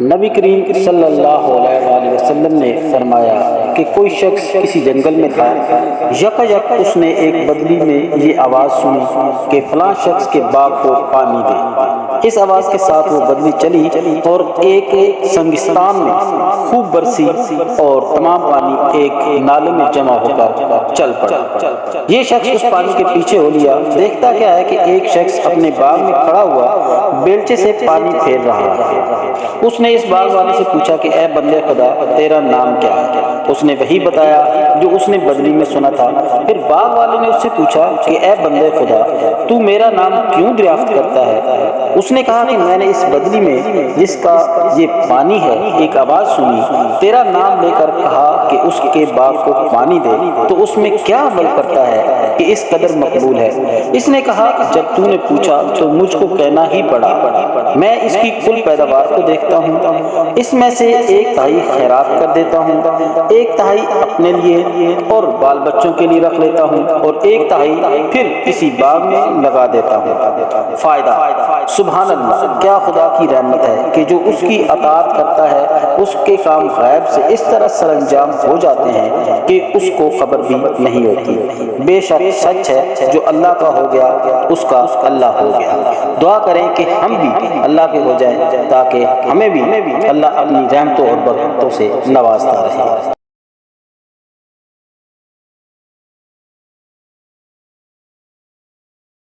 نبی کریم صلی اللہ علیہ وآلہ وسلم نے فرمایا کہ کوئی شخص کسی جنگل میں تھا یک یک اس نے ایک بدلی میں یہ آواز سنی کہ فلاں شخص کے باغ کو پانی دے۔ اس آواز کے ساتھ وہ بدلی چلی اور ایک سنگستان میں خوب برسی اور تمام پانی ایک نالے میں جمع ہو کر چل پڑا۔ یہ شخص اس پانی کے پیچھے ہو لیا۔ دیکھتا کیا ہے کہ ایک شخص اپنے باغ میں کھڑا ہوا بیلچے سے پانی پھیر رہا ہے۔ اس نے نے اس باغ والے سے پوچھا کہ اے بندے خدا، تیرا نام کیا؟ ہے اس نے وہی بتایا جو اس نے بدلی میں سنا تھا۔ پھر باغ والے نے اس سے پوچھا کہ اے بندے خدا، تو میرا نام کیوں دریافت کرتا ہے؟ اس نے کہا کہ میں نے اس بدلی میں جس کا یہ پانی ہے، ایک آواز سنی۔ تیرا نام لے کر کہا کہ اس کے باغ کو پانی دے، تو اس میں کیا عمل کرتا ہے؟ کہ اس قدر مقبول ہے۔ اس نے کہا، جب تو نے پوچھا تو مجھ کو کہنا ہی پڑا۔ میں اس کی کل پیداوار کو دیکھتا ہوں۔ اس میں سے ایک تہائی خیرات کر دیتا ہوں۔ ایک تہائی اپنے لیے اور بال بچوں کے لیے رکھ لیتا ہوں۔ اور ایک تہائی پھر کسی باغ میں لگا دیتا ہوں۔ فائدہ۔ سبحان اللہ، کیا خدا کی رحمت ہے کہ جو اس کی اطاعت کرتا ہے، اس کے کام غیب سے اس طرح سر انجام ہو جاتے ہیں کہ اس کو خبر بھی نہیں ہوتی۔ بے شک سچ ہے، جو اللہ کا ہو گیا، اس کا اللہ ہو گیا۔ دعا کریں کہ ہم بھی اللہ کے ہو جائیں تاکہ ہمیں بھی اللہ اپنی رحمتوں اور برکتوں سے نوازتا رہے۔